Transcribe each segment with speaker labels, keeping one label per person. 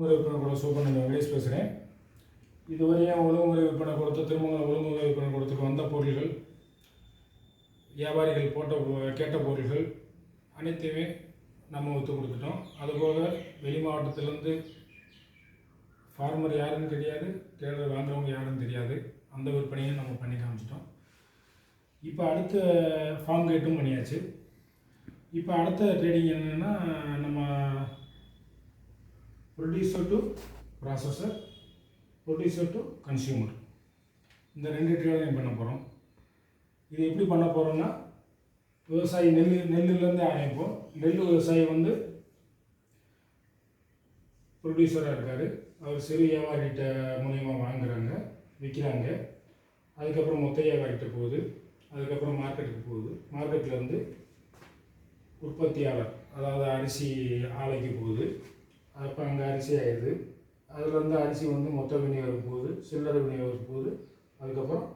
Speaker 1: ஒழுங்குமுறை விற்பனை கூட சூப்பர் வெங்கடேஷ் பேசுகிறேன் இதுவரையும் ஒழுங்குமுறை விற்பனை கொடுத்து திருமங்கலம் ஒழுங்குமுறை விற்பனை கொடுத்துட்டு வந்த பொருள்கள் வியாபாரிகள் போட்ட கேட்ட பொருள்கள் அனைத்தையுமே நம்ம ஒத்து கொடுத்துட்டோம். அதுபோக வெளி மாவட்டத்திலேருந்து ஃபார்மர் யாருன்னு தெரியாது தேர்தல் வாங்குறவங்க யாருன்னு தெரியாது. அந்த விற்பனையும் நம்ம பண்ணி காமிச்சிட்டோம். இப்போ அடுத்த ஃபார்ம் கேட்டும் பண்ணியாச்சு. இப்போ அடுத்த ட்ரேடிங் என்னென்னா நம்ம producer to processor producer to consumer இந்த ரெண்டு ட்ரேடையும் பண்ண போகிறோம் இது எப்படி பண்ண போகிறோம்னா விவசாயி நெல் நெல்லுலேருந்து ஆரம்பிப்போம். நெல் விவசாயி வந்து ப்ரொடியூசராக இருக்கார். அவர் சிறு வியாபாரிகிட்ட மூலயமா வாங்குறாங்க விற்கிறாங்க அதுக்கப்புறம் மொத்த வியாபாரிகிட்ட போகுது. அதுக்கப்புறம் மார்க்கெட்டுக்கு போகுது. மார்க்கெட்டில் வந்து உற்பத்தியாளர் அதாவது அரிசி ஆலைக்கு போகுது. அப்போ அங்கே அரிசி ஆயிடுது. அதில் வந்து அரிசி வந்து மொத்த விநியோகம் போகுது. சில்லறை விநியோகம் போகுது. அதுக்கப்புறம்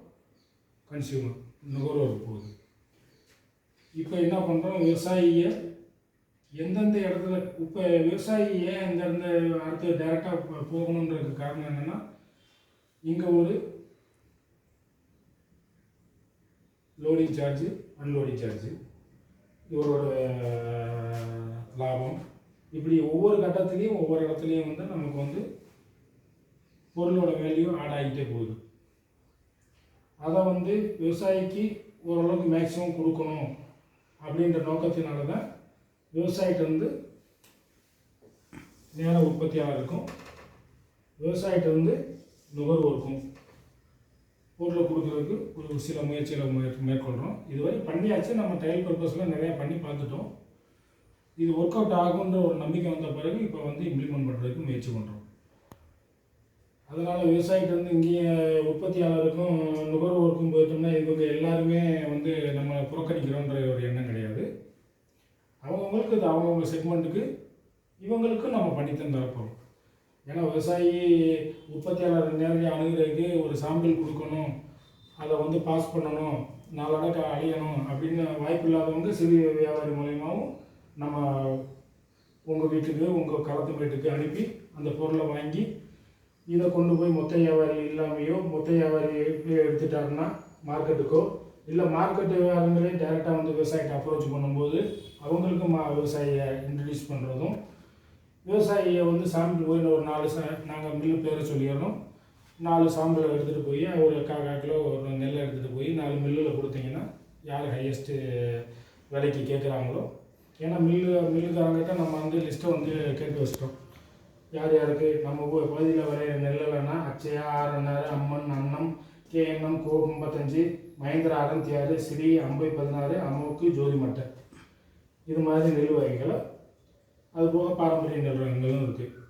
Speaker 1: கன்சியூமர் நுகர்வோருக்கு போகுது. இப்போ என்ன பண்ணுறோம் விவசாயியை எந்தெந்த இடத்துல இப்போ விவசாயி ஏன் இங்கேருந்து அடுத்து டைரெக்டாக போகணுன்றதுக்கு காரணம் என்னென்னா இங்கே ஒரு லோடிங் சார்ஜு அன்லோடிங் சார்ஜு இவரோட லாபம். இப்படி ஒவ்வொரு கட்டத்துலேயும் ஒவ்வொரு இடத்துலையும் வந்து நமக்கு வந்து பொருளோட வேல்யூ ஆட் ஆகிட்டே போகுது. அதை வந்து விவசாயிக்கு ஓரளவுக்கு மேக்ஸிமம் கொடுக்கணும் அப்படின்ற நோக்கத்தினால தான் விவசாயிட்ட வந்து நேர உற்பத்தியாளருக்கும் விவசாயிட்ட வந்து நுகர்வோருக்கும் பொருளை கொடுக்குறதுக்கு ஒரு சில முயற்சிகளை மேற்கொள்கிறோம் இதுவரை பண்ணியாச்சு. நம்ம ட்ரையல் பர்பஸில் நிறையா பண்ணி பார்த்துட்டோம். இது ஒர்க் அவுட் ஆகுன்ற ஒரு நம்பிக்கை வந்த பிறகு இப்போ வந்து இம்ப்ளிமெண்ட் பண்ணுறதுக்கு முயற்சி பண்ணுறோம் அதனால் விவசாயிகிட்ட வந்து இங்கேயே உற்பத்தியாளருக்கும் நுகர்வோருக்கும் போயிட்டோம்னா இவங்க எல்லாருமே வந்து நம்ம புறக்கணிக்கிறோன்ற ஒரு எண்ணம் கிடையாது. அவங்கவுங்களுக்கு இது அவங்கவுங்க செக்மெண்ட்டுக்கு இவங்களுக்கும் நம்ம பண்ணி தந்துடப்போம் ஏன்னா விவசாயி உற்பத்தியாளர் நேரடியாக அணுகிறதுக்கு ஒரு சாம்பிள் கொடுக்கணும் அதை வந்து பாஸ் பண்ணணும் நாலடக்க அழியணும் அப்படின்னு வாய்ப்பு இல்லாதவங்க சிறு வியாபாரி மூலயமாவும் நம்ம உங்கள் வீட்டுக்கு உங்கள் களத்து வீட்டுக்கு அனுப்பி அந்த பொருளை வாங்கி இதை கொண்டு போய் மொத்த வியாபாரி இல்லாமையோ மொத்த வியாபாரி எடுத்துட்டாருன்னா மார்க்கெட்டுக்கோ இல்லை மார்க்கெட்டு வியாபாரங்களே டைரெக்டாக வந்து விவசாயிட்ட அப்ரோச் பண்ணும்போது அவங்களுக்கும் மா விவசாயியை இன்ட்ரடியூஸ் பண்ணுறதும் விவசாயியை வந்து சாம்பிள் போய் ஒரு நாலு சா நாங்கள் மில்லு பேரை சொல்லிடுறோம் நாலு சாம்பிளை எடுத்துகிட்டு போய் ஒரு கா கிலோ ஒரு நெல்லை எடுத்துகிட்டு போய் நாலு மில்லில் கொடுத்தீங்கன்னா யார் ஹையஸ்ட்டு விலைக்கு கேட்குறாங்களோ ஏன்னா மில்லு மில்லுக்காரங்கிட்ட நம்ம வந்து லிஸ்ட்டை வந்து கேட்டு வச்சிட்டோம். யார் யாருக்கு? நம்ம பகுதியில் விளையிற நெல்லலைன்னா அச்சையா ஆர்என்ஆர் அம்மன் அன்னம் கேஎன்எம் கோ ஐம்பத்தஞ்சு மகேந்திரா அறுநூத்தி ஆறு ஸ்ரீ அம்பை பதினாறு அம்முக்கு ஜோதி மட்டை. இது மாதிரி நெல் வகைகளை. அது போக பாரம்பரிய நெல் வகைகளும் இருக்குது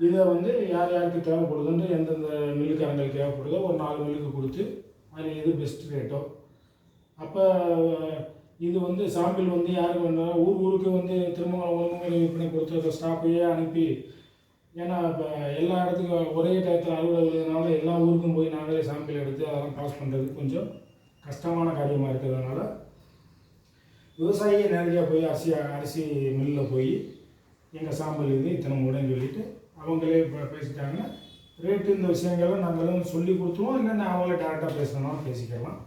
Speaker 1: இதை வந்து யார் யாருக்கு தேவைப்படுதுன்னு எந்தெந்த மில்லுக்காரங்களுக்கு தேவைப்படுதோ ஒரு நாலு மில்லுக்கு கொடுத்து அதில் எது பெஸ்ட் ரேட்டோ அப்போ இது வந்து சாம்பிள் வந்து யாருக்கு வேணாலும் ஊர் ஊருக்கு வந்து திருமங்கலம் ஒழுங்குமுறை விற்பனை கொடுத்துருக்க ஸ்டாஃபையே அனுப்பி ஏன்னா இப்போ எல்லா இடத்துக்கும் ஒரே டயத்தில் அலுவலகனால எல்லா ஊருக்கும் போய் நாங்களே சாம்பிள் எடுத்து அதெல்லாம் பாஸ் பண்ணுறது கொஞ்சம் கஷ்டமான காரியமாக இருக்கிறதுனால விவசாயியே நேரடியாக போய் அரிசி அரிசி மில்லில் போய் எங்கள் சாம்பல் இது இத்தனை மூடைன்னு சொல்லிட்டு அவங்களே ப- பேசிட்டாங்க. ரேட்டு இந்த விஷயங்கள்லாம் நாங்களும் சொல்லி கொடுத்துருவோம். இல்லைன்னா அவங்களே டேரெக்டாக பேசணும் பேசிக்கலாம்.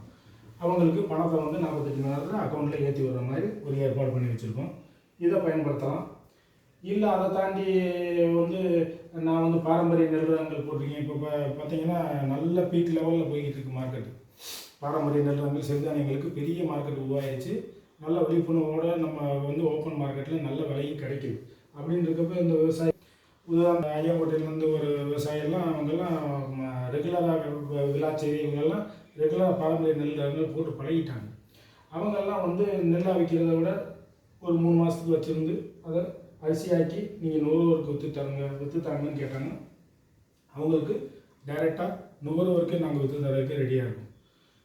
Speaker 1: அவங்களுக்கு பணத்தை வந்து நாற்பத்தெட்டு மணி நேரத்தில் அக்கௌண்ட்டில் ஏற்றி விடுற மாதிரி ஒரு ஏற்பாடு பண்ணி வச்சுருக்கோம். இதை பயன்படுத்தலாம். இல்லை அதை தாண்டி வந்து நான் வந்து பாரம்பரிய நெல் போட்டிருக்கேன். இப்போ பார்த்தீங்கன்னா நல்ல பீக் லெவலில் போய்கிட்டு இருக்கு மார்க்கெட்டு பாரம்பரிய நெல் ரகங்கள் சிறுதானியங்களுக்கு பெரிய மார்க்கெட் உருவாயிடுச்சு நல்ல விழிப்புணர்வோடு நம்ம வந்து ஓப்பன் மார்க்கெட்டில் நல்ல விலையும் கிடைக்குது. அப்படின்னு இந்த விவசாயி உதாரணம் ஐயாங்கோட்டையிலேருந்து ஒரு விவசாயியெல்லாம் அவங்கெல்லாம் ரெகுலராக விழா இவங்கெல்லாம் ரெகுலராக பாரம்பரிய நெல் ரகங்கள் போட்டு பழகிட்டாங்க. அவங்கெல்லாம் வந்து நெல்லாக விற்கிறத விட ஒரு மூணு மாதத்துக்கு வச்சுருந்து அதை அரிசியாக்கி நீங்கள் நுகர்வோருக்கு விற்று விற்றுத்தாங்கன்னு விற்று கேட்டாங்க. அவங்களுக்கு டைரெக்டாக நுகர்வோருக்கு நாங்கள் விற்று தரதுக்கு ரெடியாக இருக்கும்.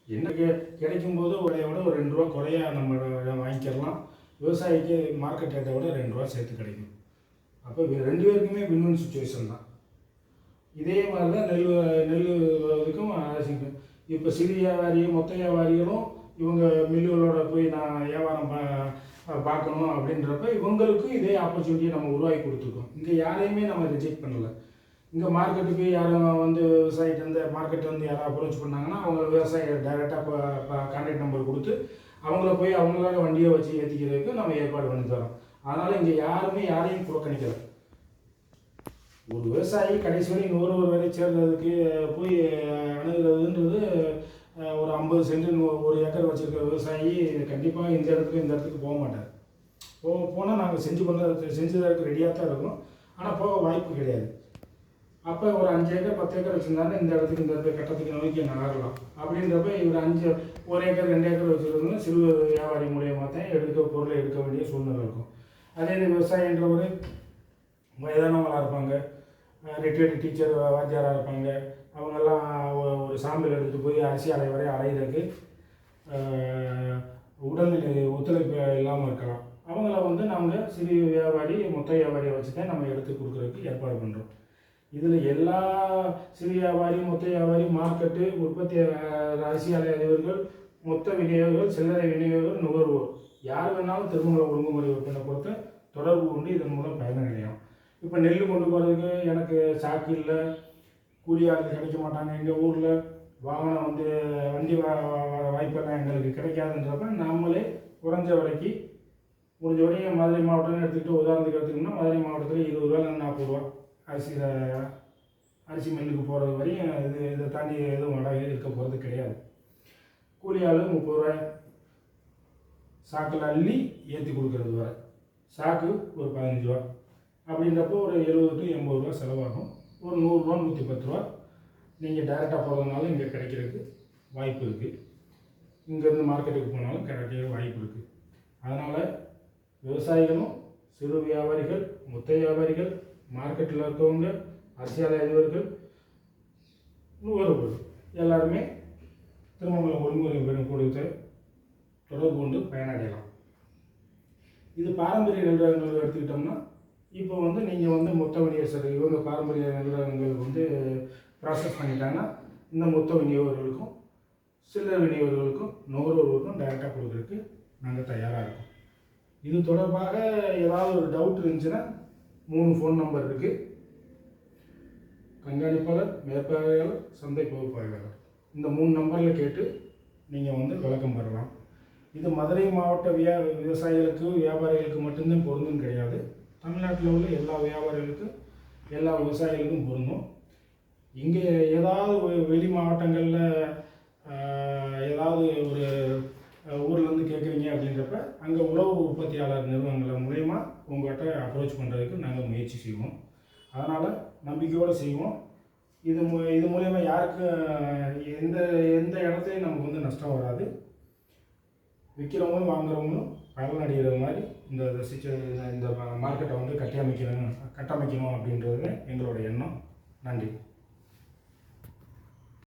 Speaker 1: என்ன கெ- கிடைக்கும் போது உடைய விட ஒரு ரெண்டு ரூபா குறையா நம்ம வாங்கிக்கிறலாம். விவசாயிக்கு மார்க்கெட் ரேட்டை விட ரெண்டு ரூபா சேர்த்து கிடைக்கும். அப்போ ரெண்டு பேருக்குமே வின் வின் சுச்சுவேஷன் தான். இதே மாதிரி தான் நெல் நெல் இதுக்கும் அரிசிக்கும் இப்போ சிறு வியாபாரியும் மொத்த வியாபாரிகளும் இவங்க மில்லுகளோட போய் நான் வியாபாரம் ப பார்க்கணும் அப்படின்றப்ப இவங்களுக்கும் இதே ஆப்பர்ச்சுனிட்டியை நம்ம உருவாக்கி கொடுத்துருக்கோம். இங்கே யாரையுமே நம்ம ரிஜெக்ட் பண்ணலை. இங்கே மார்க்கெட்டுக்கு யாரும் வந்து விவசாயிட்டு வந்து மார்க்கெட்டில் வந்து யாரும் அப்ரோச் பண்ணாங்கன்னா அவங்க விவசாயி டைரெக்டாக கான்டாக்ட் நம்பர் கொடுத்து அவங்கள போய் அவங்களால வண்டியை வச்சு ஏற்றிக்கிறதுக்கு நம்ம ஏற்பாடு பண்ணி தரோம். அதனால் இங்கே யாருமே யாரையும் புறக்கணிக்கலை. ஒரு விவசாயி கடைசி வரை நூறு வேலை சேர்ந்ததுக்கு போய் அணுகிறதுன்றது ஒரு ஐம்பது சென்ட் ஒரு ஏக்கர் வச்சிருக்கிற விவசாயி கண்டிப்பாக இந்த இடத்துக்கு இந்த இடத்துக்கு போக மாட்டார். போ போனால் நாங்கள் செஞ்சு கொண்டு செஞ்சதற்கு ரெடியாக தான் இருக்கோம். ஆனால் போக வாய்ப்பு கிடையாது. அப்போ ஒரு அஞ்சு ஏக்கர் பத்து ஏக்கர் வச்சுருந்தாருன்னா இந்த இடத்துக்கு இந்த இடத்துக்கு கட்டத்துக்கு நோக்கி நகரலாம் அப்படின்றப்ப இவர் அஞ்சு ஒரு ஏக்கர் ரெண்டு ஏக்கர் வச்சுருந்தோம்னா சிறு வியாபாரி மூலியமாக தான் எடுக்க பொருளை எடுக்க வேண்டிய சூழ்நிலை இருக்கும். அதே இது விவசாயின்றவர் வயதானவங்களாக இருப்பாங்க. ரிட்டையர்டு டீச்சர் வாத்தியாராக இருப்பாங்க. அவங்கெல்லாம் ஒரு சாம்பிள் எடுத்துகிட்டு போய் அரிசி அலை வரை அலையிறதுக்கு உடல்நிலை ஒத்துழைப்பு இல்லாமல் இருக்கலாம். அவங்கள வந்து நாங்கள் சிறு வியாபாரி மொத்த வியாபாரியை வச்சு தான் நம்ம எடுத்து கொடுக்குறதுக்கு ஏற்பாடு பண்ணுறோம் இதில் எல்லா சிறு வியாபாரி மொத்த வியாபாரி மார்க்கெட்டு உற்பத்தி அஹ், அரிசி அதிபர்கள் மொத்த விநியோகர்கள் சில்லறை விநியோகர்கள் நுகர்வோர். யார் வேணாலும் திருமண ஒழுங்குமுறை விற்பனை பொறுத்து தொடர்பு கொண்டு இதன் மூலம் பயனடையும் இப்போ நெல் கொண்டு போகிறதுக்கு எனக்கு சாக்கு இல்லை. கூலி ஆளுங்க கிடைக்க மாட்டாங்க. எங்கள் ஊரில் வாகனம் வந்து வண்டி வாய்ப்பெல்லாம் எங்களுக்கு கிடைக்காதுன்றப்ப நாமளே குறைஞ்ச விலைக்கு முடிஞ்ச வரையும் மதுரை மாவட்டம்னு எடுத்துக்கிட்டு உதாரணத்துக்கு எடுத்துக்கணும்னா மதுரை மாவட்டத்தில் இருபது ரூபா நாற்பது ரூபா அரிசி அரிசி மில்லுக்கு போகிறது வரையும் இது இதை தாண்டி எதுவும் வாடகை இருக்க போகிறது கிடையாது. கூலி ஆள் முப்பது ரூபாய். சாக்கில் அள்ளி ஏற்றி கொடுக்குறது வரை. சாக்கு ஒரு பதினஞ்சு ரூபா அப்படின்றப்போ ஒரு எழுபது டு எண்பது ரூபா செலவாகும். ஒரு நூறுரூவா நூற்றி பத்து ரூபா நீங்கள் டைரெக்டாக போகிறதுனால இங்கே கிடைக்கிறதுக்கு வாய்ப்பு இருக்குது இங்கேருந்து மார்க்கெட்டுக்கு போனாலும் கிடைக்க வாய்ப்பு இருக்குது அதனால் விவசாயிகளும் சிறு வியாபாரிகள் மொத்த வியாபாரிகள் மார்க்கெட்டில் இருக்கவங்க அரசியல் அதிபர்கள் நுகர்வோர்கள் எல்லாருமே திருமங்கலம் ஒழுங்குமுறை பெறும் கூடத்தை தொடர்பு கொண்டு பயனடையலாம். இது பாரம்பரிய நிறுவனங்கள் எடுத்துக்கிட்டோம்னா இப்போ வந்து நீங்கள் வந்து மொத்த விநியோகஸ்தர் இவங்க பாரம்பரிய நிறுவனங்கள் வந்து ப்ராசஸ் பண்ணிட்டாங்கன்னா இந்த மொத்த விநியோகர்களுக்கும் சில்லறை விநியோகர்களுக்கும் நுகர்வோர்களுக்கும் டைரெக்டாக கொடுக்குறதுக்கு நாங்கள் தயாராக இருக்கோம். இது தொடர்பாக ஏதாவது ஒரு டவுட் இருந்துச்சுன்னா மூணு ஃபோன் நம்பர் இருக்குது கண்காணிப்பாளர் மேற்பார்வையாளர் சந்தை பகுப்பாய்வாளர். இந்த மூணு நம்பரில் கேட்டு நீங்கள் வந்து விளக்கம் பெறலாம். இது மதுரை மாவட்ட வியா விவசாயிகளுக்கு வியாபாரிகளுக்கு மட்டும்தான் பொருந்தும் கிடையாது. தமிழ்நாட்டில் உள்ள எல்லா வியாபாரிகளுக்கும் எல்லா விவசாயிகளுக்கும் பொருந்தும். இங்கே ஏதாவது வெளி மாவட்டங்களில் ஏதாவது ஒரு ஊர்லேருந்து கேட்குறீங்க அப்படின்றப்ப அங்கே உழவு உற்பத்தியாளர் நிறுவனங்கள் மூலயமா உங்கள்கிட்ட அப்ரோச் பண்ணுறதுக்கு நாங்கள் முயற்சி செய்வோம். அதனால் நம்பிக்கையோடு செய்வோம். இது மூ இது மூலயமா யாருக்கு எந்த எந்த இடத்துலையும் நமக்கு வந்து நஷ்டம் வராது. விற்கிறவங்களும் வாங்குறவங்களும் பலனடைகிற மாதிரி இந்த சிச்ச இந்த மார்க்கெட்டை வந்து கட்டியமைக்கணும் கட்டமைக்கணும் அப்படின்றது எங்களோட எண்ணம். நன்றி.